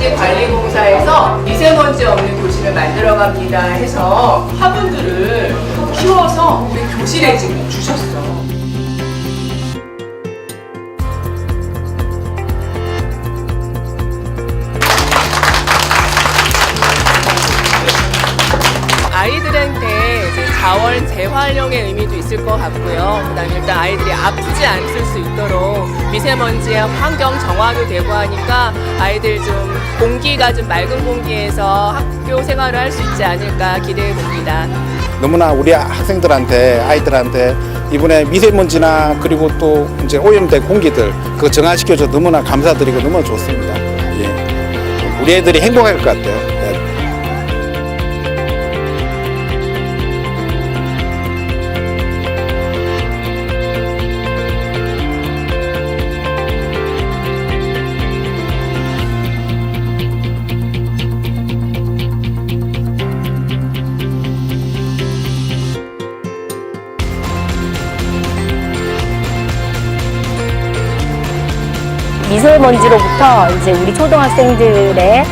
매립지 관리공사에서 미세먼지 없는 도시를 만들어갑니다 해서 화분들을 키워서 우리 교실에 지금 주셨어. 재활용의 의미도 있을 것 같고요. 그다음에 일단 아이들이 아프지 않을 수 있도록 미세먼지와 환경 정화도 되고 하니까 아이들 좀 공기가 좀 맑은 공기에서 학교 생활을 할 수 있지 않을까 기대해 봅니다. 너무나 우리 학생들한테 아이들한테 이번에 미세먼지나 그리고 또 이제 오염된 공기들 그거 정화시켜줘 너무나 감사드리고 너무 좋습니다. 예. 우리 애들이 행복할 것 같아요. 미세먼지로부터 이제 우리 초등학생들의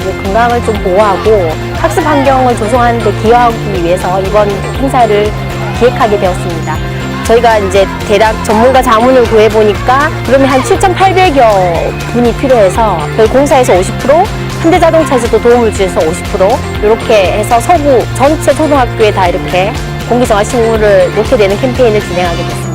이제 건강을 좀 보호하고 학습 환경을 조성하는 데 기여하기 위해서 이번 행사를 기획하게 되었습니다. 저희가 이제 대략 전문가 자문을 구해보니까 그러면 한 7,800여 분이 필요해서 저희 공사에서 50%, 현대자동차에서도 도움을 주셔서 50% 이렇게 해서 서구 전체 초등학교에 다 이렇게 공기정화 식물을 놓게 되는 캠페인을 진행하게 됐습니다.